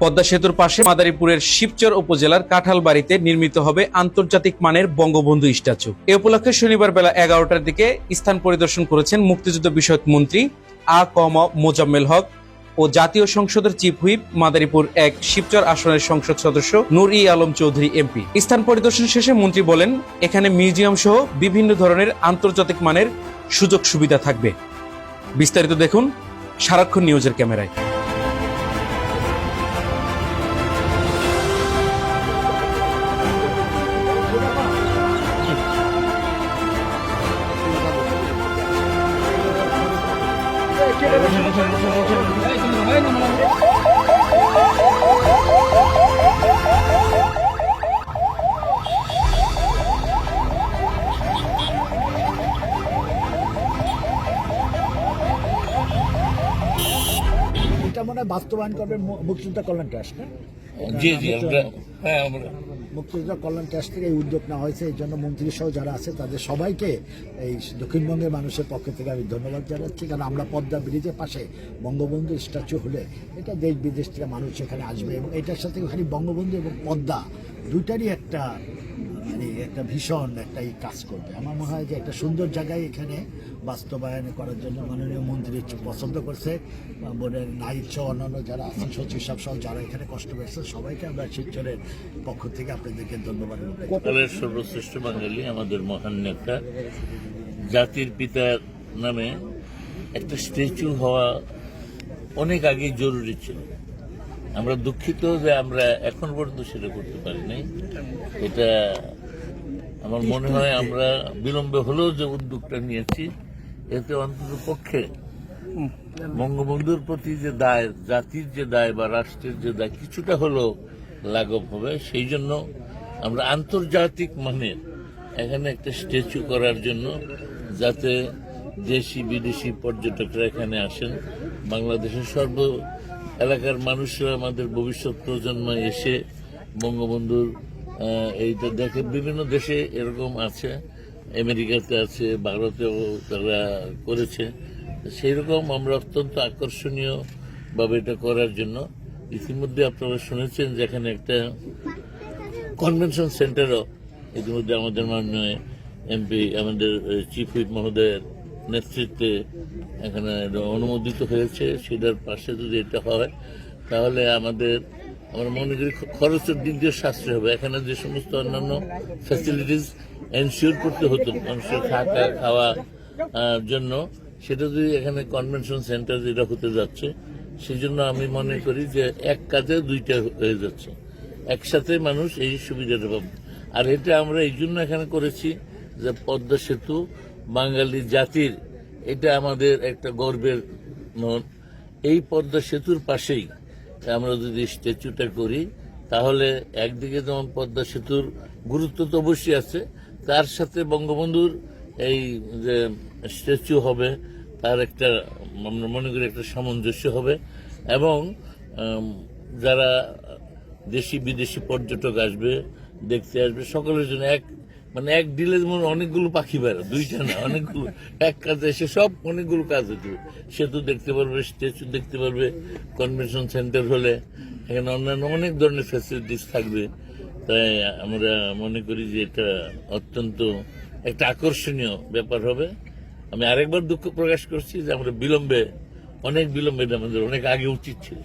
পদ্মা সেতুর পাশে মাদারীপুরের শিবচর উপজেলার কাঁঠালবাড়িতে নির্মিত হবে আন্তর্জাতিক মানের বঙ্গবন্ধু স্ট্যাচু। এ উপলক্ষে শনিবার বেলা এগারোটার দিকে স্থান পরিদর্শন করেছেন মুক্তিযুদ্ধ বিষয়ক মন্ত্রী আ কম মোজাম্মেল হক ও জাতীয় সংসদের চিফ হুইপ মাদারীপুর এক শিবচর আসনের সংসদ সদস্য নুর ই আলম চৌধুরী এমপি। স্থান পরিদর্শন শেষে মন্ত্রী বলেন, এখানে মিউজিয়াম সহ বিভিন্ন ধরনের আন্তর্জাতিক মানের সুযোগ সুবিধা থাকবে। বিস্তারিত দেখুন সারাক্ষণ নিউজের ক্যামেরায়। এটা মনে হয় বাস্তবায়ন করবে মুক্তিযোদ্ধা কল্যাণ ট্রাস্ট না? জি জি আমরা হ্যাঁ আমরা মুক্তিযোদ্ধা কল্যাণ ট্রাস্ট থেকে এই উদ্যোগ নেওয়া হয়েছে। এই জন্য মন্ত্রী সহ যারা আছে, তাদের সবাইকে এই দক্ষিণবঙ্গের মানুষের পক্ষ থেকে আমি ধন্যবাদ জানাচ্ছি। কারণ আমরা পদ্মা ব্রিজের পাশে বঙ্গবন্ধু স্ট্যাচু হলে এটা দেশ বিদেশ থেকে মানুষ এখানে আসবে এবং এটার সাথে খালি বঙ্গবন্ধু এবং পদ্মা দুইটারই একটা মানে একটা ভীষণ একটা এই কাজ করবে। আমার মনে হয় যে একটা সুন্দর জায়গায় এখানে বাস্তবায়ন করার জন্য মাননীয় মন্ত্রী পছন্দ করছে। বোনের নাইট সহ অন্যান্য যারা আছেন, সচিব সাহেব সহ যারা এখানে কষ্ট পেয়েছে, সবাইকে আমরা শিলচরের পক্ষ থেকে আপনাদেরকে ধন্যবাদ। সর্বশ্রেষ্ঠ বাঙালি আমাদের মহান নেতা। জাতির পিতার নামে একটা স্ট্যাচু হওয়া অনেক আগে জরুরি ছিল। আমরা দুঃখিত যে আমরা এখন পর্যন্ত সেটা করতে পারি নাই এটা আমার মনে হয় আমরা বিলম্বে হলেও যে উদ্যোগটা নিয়েছি, এতে অন্তত পক্ষে বঙ্গবন্ধুর প্রতি যে দায়, জাতির যে দায় বা রাষ্ট্রের যে দায়, কিছুটা হলেও লাঘব হবে। সেই জন্য আমরা আন্তর্জাতিক মানের এখানে একটা স্ট্যাচু করার জন্য যাতে দেশি, বিদেশি পর্যটকরা এখানে আসেন। বাংলাদেশের সর্ব এলাকার মানুষরা আমাদের ভবিষ্যৎ প্রজন্ম এসে বঙ্গবন্ধুর এইটা দেখে বিভিন্ন দেশে এরকম আছে, আমেরিকাতে আছে, ভারতেও তারা করেছে। সেই রকম আমরা অত্যন্ত আকর্ষণীয় ভাবে এটা করার জন্য ইতিমধ্যে আপনারা শুনেছেন যেখানে একটা কনভেনশন সেন্টারও ইতিমধ্যে আমাদের মাননীয় এমপি আমাদের চিফ হুইপ মহোদয়ের নেতৃত্বে এখানে অনুমোদিত হয়েছে। সেটার পাশে যদি এটা হয়, তাহলে আমাদের আমরা মনে করি খরচের দিক দিয়ে সাশ্রয় হবে। এখানে যে সমস্ত অন্যান্য ফ্যাসিলিটিস এনশিওর করতে হতো মানুষের থাকা, খাওয়া জন্য, সেটা যদি এখানে কনভেনশন সেন্টার যেটা হতে যাচ্ছে সেই জন্য আমি মনে করি যে এক কাজে দুইটা হয়ে যাচ্ছে। একসাথে মানুষ এই সুবিধাটা পাবে। আর এটা আমরা এই জন্য এখানে করেছি যে পদ্মা সেতু বাঙালি জাতির, এটা আমাদের একটা গর্বের মন। এই পদ্মা সেতুর পাশেই আমরা যদি স্ট্যাচুটা করি, তাহলে একদিকে যেমন পদ্মা সেতুর গুরুত্ব তো অবশ্যই আছে, তার সাথে বঙ্গবন্ধুর এই যে স্ট্যাচু হবে, তার একটা, আমরা মনে করি একটা সামঞ্জস্য হবে, এবং যারা দেশি বিদেশি পর্যটক আসবে, দেখতে আসবে, সকলের জন্য এক মানে এক ডিলে যেমন অনেকগুলো পাখি বেড়া, দুইটা না, অনেকগুলো। এক কাজে এসে সব অনেকগুলো কাজ হতে। সেতু দেখতে পারবে, স্ট্যাচু দেখতে পারবে, কনভেনশন সেন্টার হলে। এখানে অন্যান্য অনেক ধরনের ফ্যাসিলিটিস থাকবে। তাই আমরা মনে করি যে এটা অত্যন্ত একটা আকর্ষণীয় ব্যাপার হবে। আমি আরেকবার দুঃখ প্রকাশ করছি যে আমরা বিলম্বে, অনেক বিলম্বে আমাদের অনেক আগে উচিত ছিল।